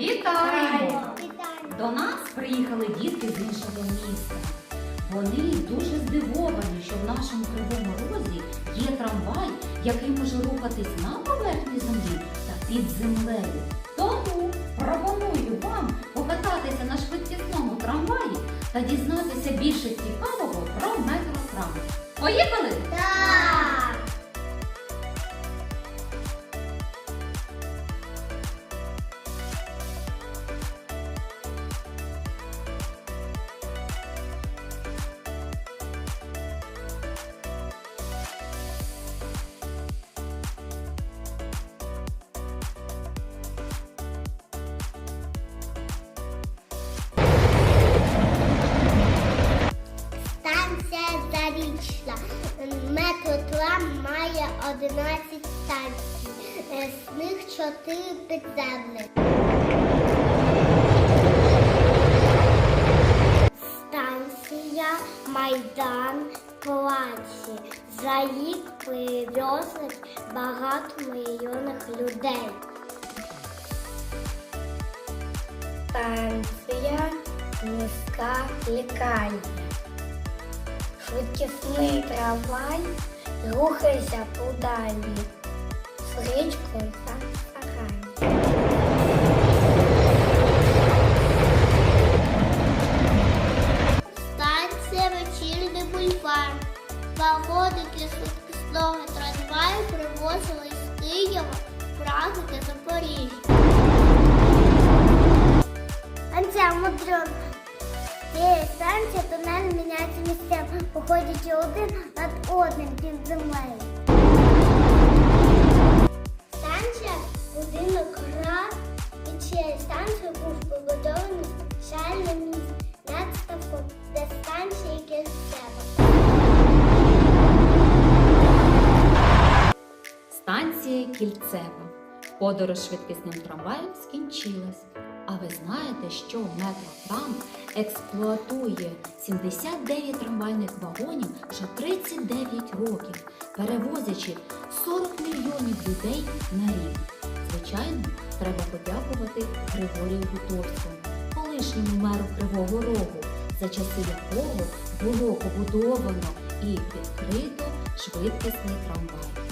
Вітаємо! До нас приїхали дітки з іншого міста. Вони дуже здивовані, що в нашому кривому розі є трамвай, який може рухатись на поверхні землі та під землею. Тому пропоную вам покататися на швидкісному трамваї та дізнатися більше цікавого про метротрам. Поїхали! Так! Має 11 станцій. З них 4 підземних. Станція Майдан Плаці. За рік привезли багато мільйонних людей. Станція міська лікарня. Швидкісний трамвай рухається подалі з річкою та сарай. Станція вечірний бульвар. Вагоники швидкісного трамваю привозили з Києва, Праги та Запоріжжя. Станція Мудрон. Цієї станції тунель міняється місцем, походячи один над одним під землею. Станція будинок гра і цієї станції був побудований спеціальне місце над ставком, де станція кінцева. Станція Кільцева. Подорож швидкісним трамваєм скінчилась. А ви знаєте, що метротрам експлуатує 79 трамвайних вагонів вже 39 років, перевозячи 40 мільйонів людей на рік. Звичайно, треба подякувати Григорію Гутовському, колишньому меру Кривого Рогу, за часи якого було побудовано і відкрито швидкісний трамвай.